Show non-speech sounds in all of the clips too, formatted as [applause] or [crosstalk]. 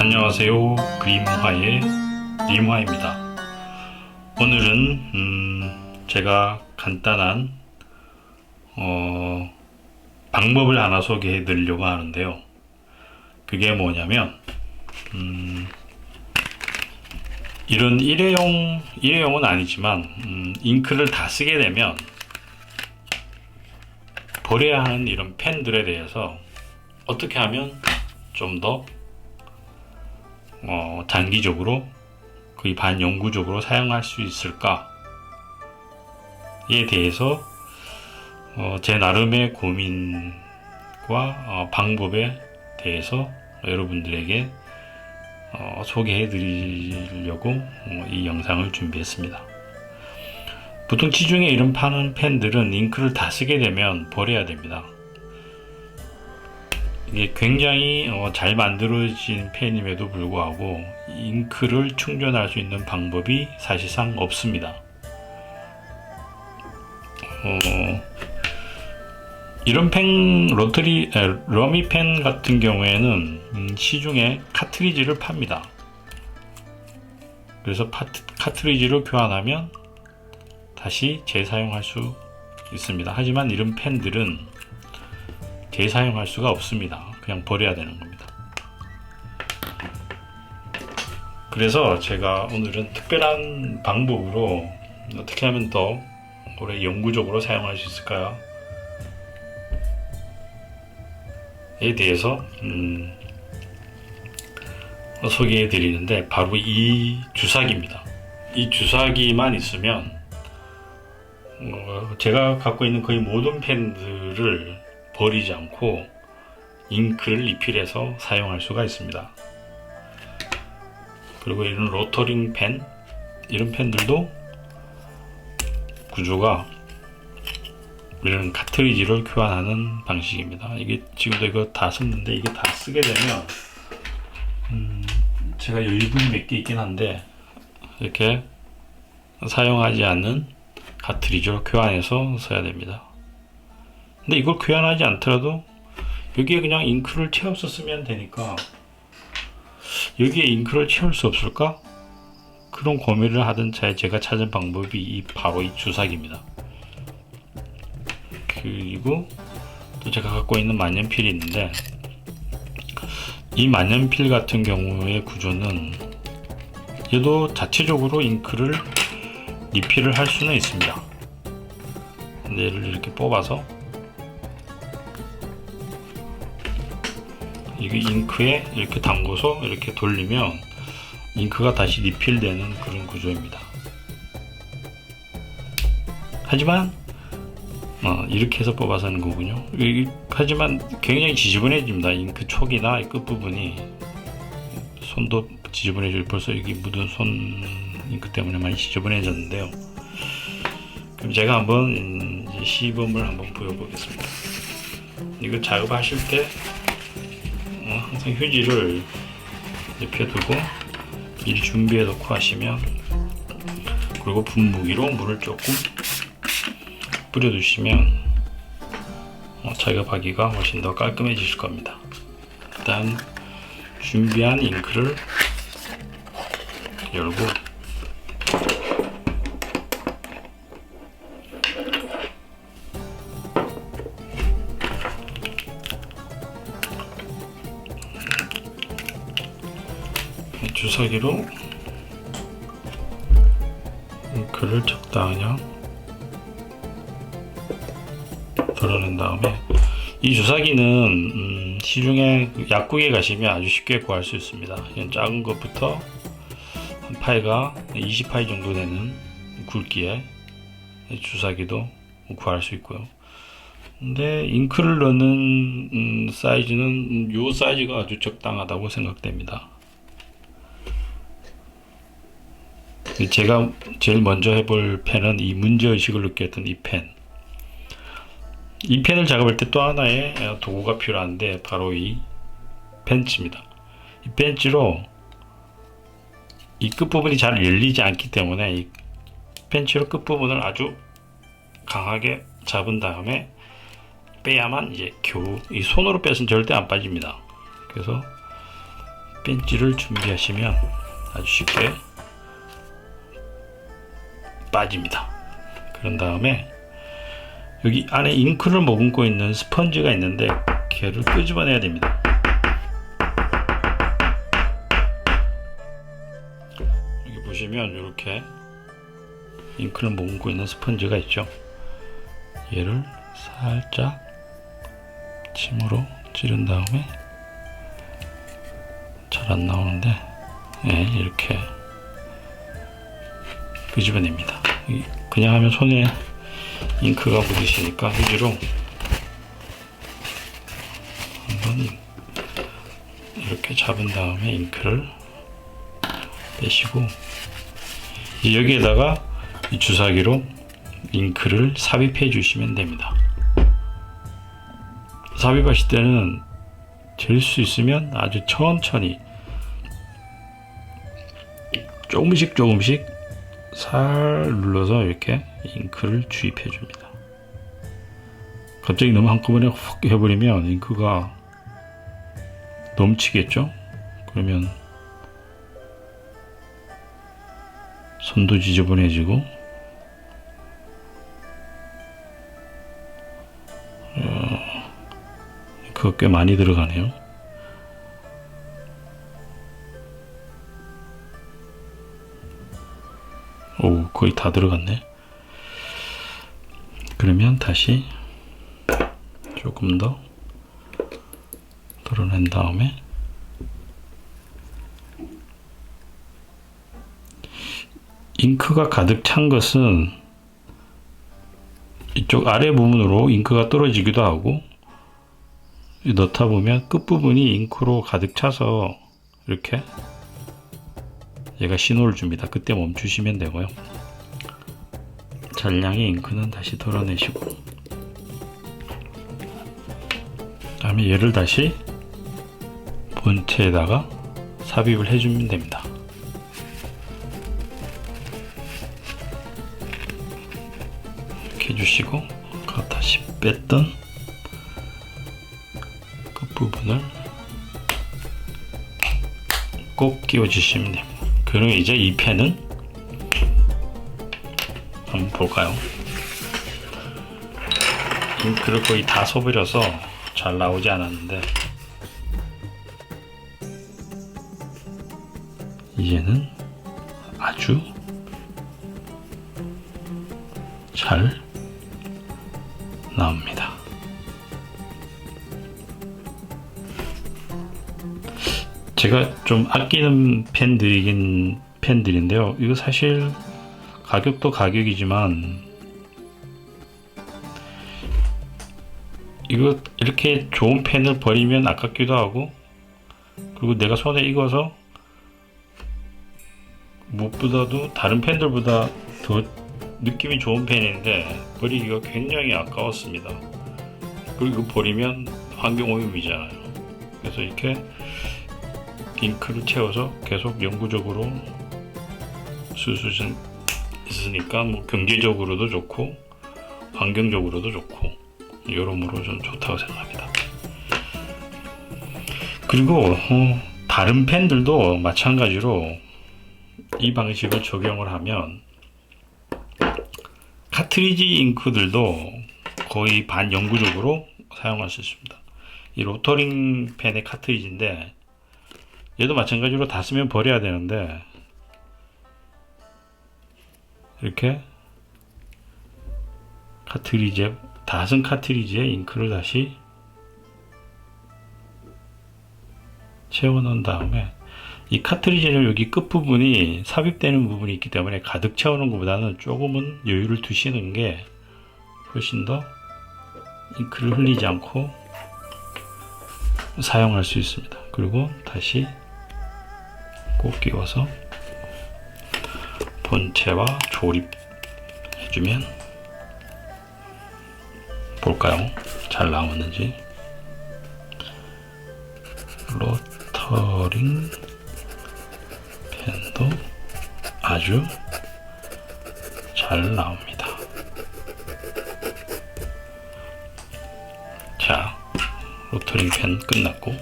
안녕하세요. 그림화의 림화입니다. 오늘은 음, 제가 간단한 어, 방법을 하나 소개해 드리려고 하는데요. 그게 뭐냐면 음, 이런 일회용 일회용은 아니지만 음, 잉크를 다 쓰게 되면 버려야 하는 이런 펜들에 대해서 어떻게 하면 좀더 어, 장기적으로 거의 반영구적으로 사용할 수 있을까에 대해서 어, 제 나름의 고민과 어, 방법에 대해서 여러분들에게 어, 소개해 드리려고 어, 이 영상을 준비했습니다. 보통 시중에 이런 파는 펜들은 잉크를 다 쓰게 되면 버려야 됩니다. 이게 굉장히 어, 잘 만들어진 펜임에도 불구하고 잉크를 충전할 수 있는 방법이 사실상 없습니다. 어, 이런 펜 로터리 에, 러미 펜 같은 경우에는 음, 시중에 카트리지를 팝니다. 그래서 파트, 카트리지를 교환하면 다시 재사용할 수 있습니다. 하지만 이런 펜들은 재사용할 수가 없습니다. 그냥 버려야 되는 겁니다. 그래서 제가 오늘은 특별한 방법으로 어떻게 하면 더 오래 영구적으로 사용할 수 있을까요? 에 대해서 음, 소개해 드리는데 바로 이 주사기입니다. 이 주사기만 있으면 어, 제가 갖고 있는 거의 모든 펜들을 버리지 않고 잉크를 리필해서 사용할 수가 있습니다. 그리고 이런 로터링 펜 이런 펜들도 구조가 이런 카트리지를 교환하는 방식입니다. 이게 지금도 이거 다 썼는데 이게 다 쓰게 되면 음 제가 여유분이 몇 개 있긴 한데 이렇게 사용하지 않는 카트리지로 교환해서 써야 됩니다. 근데 이걸 교환하지 않더라도 여기에 그냥 잉크를 채워서 쓰면 되니까 여기에 잉크를 채울 수 없을까? 그런 고민을 하던 차에 제가 찾은 방법이 이 바로 이 주사기입니다. 그리고 또 제가 갖고 있는 만년필이 있는데 이 만년필 같은 경우의 구조는 얘도 자체적으로 잉크를 리필을 할 수는 있습니다. 얘를 이렇게 뽑아서 이게 잉크에 이렇게 담궈서 이렇게 돌리면 잉크가 다시 리필되는 그런 구조입니다. 하지만 어, 이렇게 해서 뽑아서 하는 거군요. 이, 하지만 굉장히 지저분해집니다. 잉크 촉이나 끝 부분이 손도 지저분해질 벌써 여기 묻은 손 잉크 때문에 많이 지저분해졌는데요. 그럼 제가 한번 음, 시범을 한번 보여보겠습니다. 이거 작업하실 때 어, 항상 휴지를 옆에 두고 미리 준비해 놓고 하시면 그리고 분무기로 물을 조금 뿌려 두시면 어, 작업하기가 훨씬 더 깔끔해지실 겁니다. 일단 준비한 잉크를 열고 주사기로 잉크를 적당히 덜어낸 다음에 이 주사기는 음, 시중에 약국에 가시면 아주 쉽게 구할 수 있습니다. 작은 것부터 한 파이가 20파이 정도 되는 굵기의 주사기도 구할 수 있고요. 근데 잉크를 넣는 음, 사이즈는 이 사이즈가 아주 적당하다고 생각됩니다. 제가 제일 먼저 해볼 펜은 이 문제의식을 느꼈던 이 펜. 이 펜을 작업할 때 또 하나의 도구가 필요한데 바로 이 펜치입니다. 이 펜치로 이 끝부분이 잘 열리지 않기 때문에 이 펜치로 끝부분을 아주 강하게 잡은 다음에 빼야만 이제 겨우 이 손으로 빼서는 절대 안 빠집니다. 그래서 벤치를 준비하시면 아주 쉽게 빠집니다. 그런 다음에 여기 안에 잉크를 머금고 있는 스펀지가 있는데 걔를 끄집어내야 됩니다. 여기 보시면 이렇게 잉크를 머금고 있는 스펀지가 있죠. 얘를 살짝 침으로 찌른 다음에 잘 안 나오는데 예, 이렇게 끄집어냅니다. 이- 그냥 하면 손에 잉크가 묻으시니까 휴지로 한번 이렇게 잡은 다음에 잉크를 빼시고 여기에다가 이 주사기로 잉크를 삽입해 주시면 됩니다. 삽입하실 때는 될 수 있으면 아주 천천히 조금씩 조금씩 살 눌러서 이렇게 잉크를 주입해 줍니다. 갑자기 너무 한꺼번에 확 해버리면 잉크가 넘치겠죠? 그러면 손도 지저분해지고 그거 꽤 많이 들어가네요. 거의 다 들어갔네. 그러면 다시 조금 더 덜어낸 다음에 잉크가 가득 찬 것은 이쪽 아래 부분으로 잉크가 떨어지기도 하고 넣다 보면 끝부분이 잉크로 가득 차서 이렇게 얘가 신호를 줍니다. 그때 멈추시면 되고요. 잔량의 잉크는 다시 덜어내시고 다음에 얘를 다시 본체에다가 삽입을 해주면 됩니다. 이렇게 해주시고 그 다시 뺐던 끝부분을 꼭 끼워주시면 됩니다. 그리고 이제 이 펜은 한번 볼까요? 잉크를 거의 다 써버려서 잘 나오지 않았는데 이제는 아주 잘 나옵니다. 제가 좀 아끼는 펜들이긴 펜들인데요. 이거 사실 가격도 가격이지만 이거 이렇게 좋은 펜을 버리면 아깝기도 하고 그리고 내가 손에 익어서 무엇보다도 다른 펜들보다 더 느낌이 좋은 펜인데 버리기가 굉장히 아까웠습니다. 그리고 버리면 환경오염이잖아요. 그래서 이렇게 잉크를 채워서 계속 영구적으로 쓸 수 있 으니까 뭐 경제적으로도 좋고 환경적으로도 좋고 여러모로 좀 좋다고 생각합니다. 그리고 어, 다른 펜들도 마찬가지로 이 방식을 적용을 하면 카트리지 잉크들도 거의 반영구적으로 사용할 수 있습니다. 이 로터링 펜의 카트리지인데 얘도 마찬가지로 다 쓰면 버려야 되는데 이렇게 카트리지에 다쓴 카트리지에 잉크를 다시 채워 넣은 다음에 이 카트리지는 여기 끝부분이 삽입되는 부분이 있기 때문에 가득 채우는 것보다는 조금은 여유를 두시는 게 훨씬 더 잉크를 흘리지 않고 사용할 수 있습니다. 그리고 다시 꼭 끼워서 본체와 조립해주면 볼까요? 잘 나오는지 로터링 펜도 아주 잘 나옵니다. 자, 로터링 펜 끝났고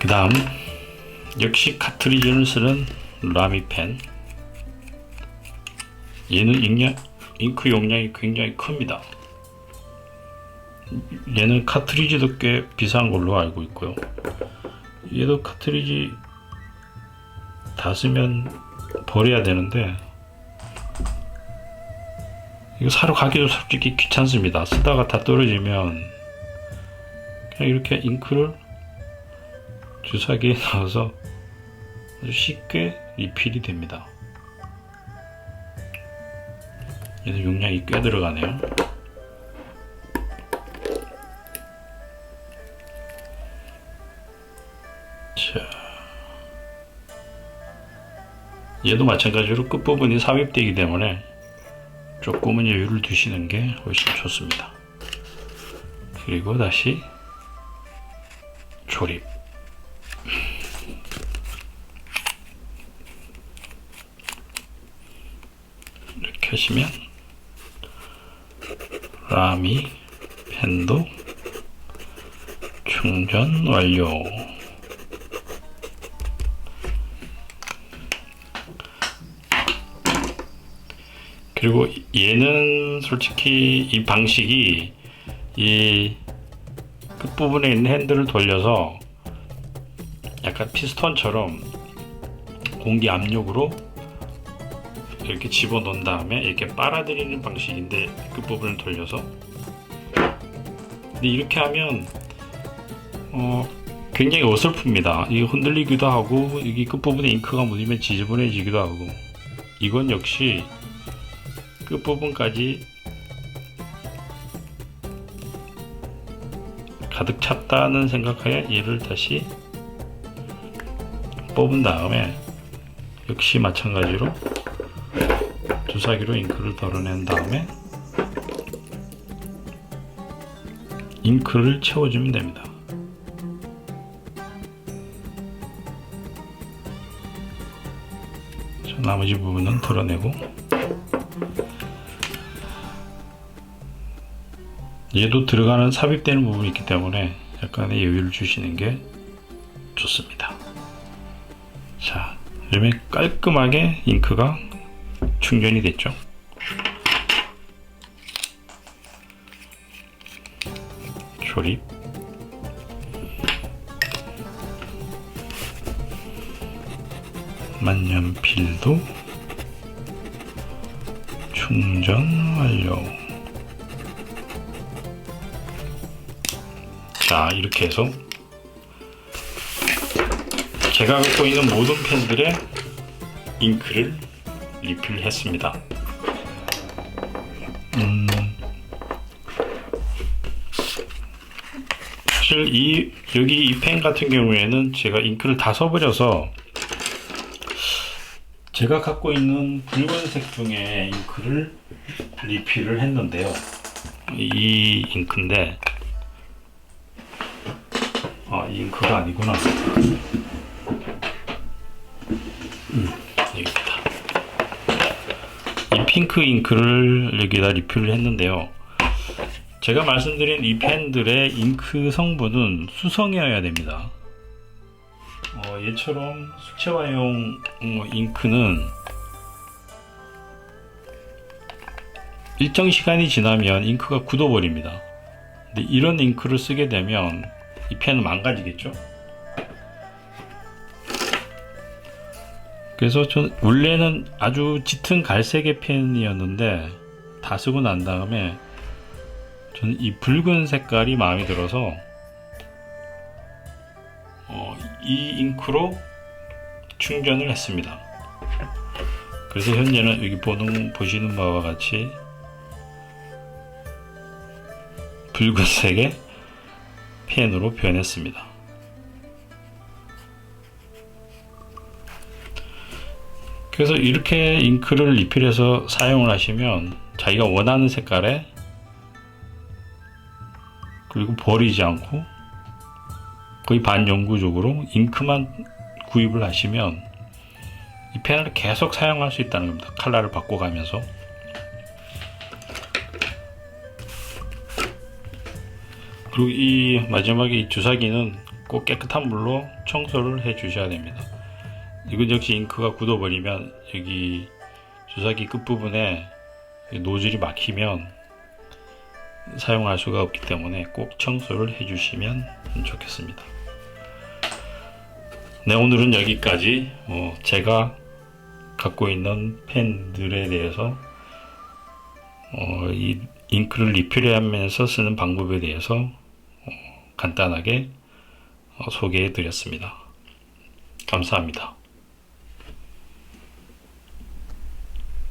그 다음 역시 카트리지를 쓰는 라미펜. 얘는 잉여, 잉크 용량이 굉장히 큽니다. 얘는 카트리지도 꽤 비싼 걸로 알고 있고요. 얘도 카트리지 다 쓰면 버려야 되는데 이거 사러 가기도 솔직히 귀찮습니다. 쓰다가 다 떨어지면 그냥 이렇게 잉크를 주사기에 [laughs] 넣어서 아주 쉽게 리필이 됩니다. 얘는 용량이 꽤 들어가네요. 자, 얘도 마찬가지로 끝부분이 삽입되기 때문에 조금은 여유를 두시는 게 훨씬 좋습니다. 그리고 다시 조립. 하시면 라미 펜도 충전 완료. 그리고 얘는 솔직히 이 방식이 이 끝부분에 있는 핸들을 돌려서 약간 피스톤처럼 공기 압력으로 이렇게 집어넣은 다음에 이렇게 빨아들이는 방식인데 끝부분을 돌려서. 근데 이렇게 하면 어, 굉장히 어설픕니다. 이게 흔들리기도 하고 여기 끝부분에 잉크가 묻으면 지저분해지기도 하고. 이건 역시 끝부분까지 가득 찼다는 생각하에 얘를 다시 뽑은 다음에 역시 마찬가지로 주사기로 잉크를 덜어낸 다음에 잉크를 채워주면 됩니다. 자, 나머지 부분은 덜어내고 얘도 들어가는 삽입되는 부분이 있기 때문에 약간의 여유를 주시는 게 좋습니다. 자, 이러면 깔끔하게 잉크가 충전이 됐죠. 조립. 만년필도 충전 완료. 자, 이렇게 해서 제가 갖고 있는 모든 펜들의 잉크를 리필했습니다. 음, 사실 이 여기 이 펜 같은 경우에는 제가 잉크를 다 써버려서 제가 갖고 있는 붉은색 중에 잉크를 리필을 했는데요. 이 잉크인데 아, 이 잉크가 아니구나. 핑크 잉크를 여기다 리필을 했는데요. 제가 말씀드린 이 펜들의 잉크 성분은 수성이어야 됩니다. 어, 얘처럼 수채화용 어, 잉크는 일정 시간이 지나면 잉크가 굳어버립니다. 근데 이런 잉크를 쓰게 되면 이 펜은 망가지겠죠? 그래서 전 원래는 아주 짙은 갈색의 펜이었는데 다 쓰고 난 다음에 저는 이 붉은 색깔이 마음에 들어서 어, 이 잉크로 충전을 했습니다. 그래서 현재는 여기 보는 보시는 바와 같이 붉은색의 펜으로 표현했습니다. 그래서 이렇게 잉크를 리필해서 사용을 하시면 자기가 원하는 색깔에 그리고 버리지 않고 거의 반영구적으로 잉크만 구입을 하시면 이 펜을 계속 사용할 수 있다는 겁니다. 컬러를 바꿔가면서 그리고 이 마지막에 이 주사기는 꼭 깨끗한 물로 청소를 해 주셔야 됩니다. 이건 역시 잉크가 굳어버리면 여기 주사기 끝부분에 노즐이 막히면 사용할 수가 없기 때문에 꼭 청소를 해 주시면 좋겠습니다. 네, 오늘은 여기까지 어, 제가 갖고 있는 펜들에 대해서 어, 이 잉크를 리필하면서 쓰는 방법에 대해서 어, 간단하게 어, 소개해 드렸습니다. 감사합니다.